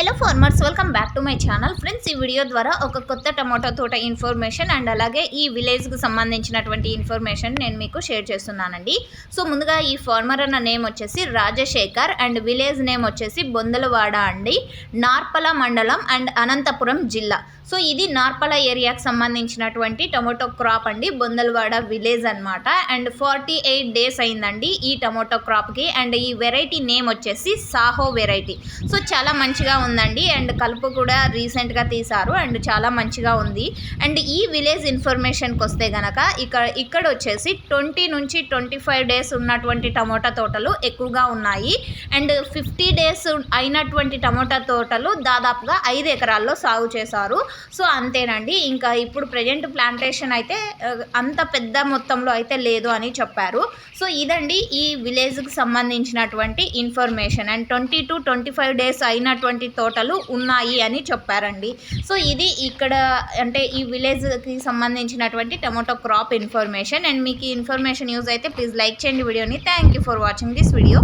Hello farmers welcome back to my channel. Friends ఈ video ద్వారా ఒక కొత్త టమాటో తోట ఇన్ఫర్మేషన్ అండ్ అలాగే ఈ విలేజ్కి సంబంధించినటువంటి ఇన్ఫర్మేషన్ నేను మీకు షేర్ చేస్తున్నానండి. సో ముందుగా ఈ ఫార్మర్ అన్న నేమ్ వచ్చేసి రాజశేఖర్ అండ్ విలేజ్ నేమ్ వచ్చేసి బొందలవాడ అండి. నార్పల మండలం అండ్ అనంతపురం జిల్లా. సో ఇది నార్పల ఏరియాకి సంబంధించినటువంటి టొమాటో క్రాప్ అండి. బొందలవాడ విలేజ్ అన్నమాట. అండ్ ఫార్టీ ఎయిట్ డేస్ అయిందండి ఈ టమోటో క్రాప్కి. అండ్ ఈ వెరైటీ నేమ్ వచ్చేసి సాహో వెరైటీ. సో చాలా మంచిగా ఉందండి. అండ్ కలుపు కూడా రీసెంట్గా తీశారు. అండ్ చాలా మంచిగా ఉంది. అండ్ ఈ విలేజ్ ఇన్ఫర్మేషన్కి వస్తే గనక ఇక్కడ ఇక్కడ వచ్చేసి ట్వంటీ నుంచి ట్వంటీ ఫైవ్ డేస్ ఉన్నటువంటి టమోటా తోటలు ఎక్కువగా ఉన్నాయి. అండ్ ఫిఫ్టీ డేస్ అయినటువంటి టమోటా తోటలు దాదాపుగా ఐదు ఎకరాల్లో సాగు చేశారు. సో అంతేనండి. ఇంకా ఇప్పుడు ప్రజెంట్ ప్లాంటేషన్ అయితే అంత పెద్ద మొత్తంలో అయితే లేదు అని చెప్పారు. సో ఇదండి ఈ విలేజ్కి సంబంధించినటువంటి information. And twenty to twenty five days అయినటువంటి తోటలు ఉన్నాయి అని చెప్పారండి. సో ఇది ఇక్కడ అంటే ఈ విలేజ్కి సంబంధించినటువంటి టమాటో క్రాప్ ఇన్ఫర్మేషన్. అండ్ మీకు ఈ ఇన్ఫర్మేషన్ యూజ్ అయితే ప్లీజ్ లైక్ చేయండి వీడియోని. Thank you for watching this video.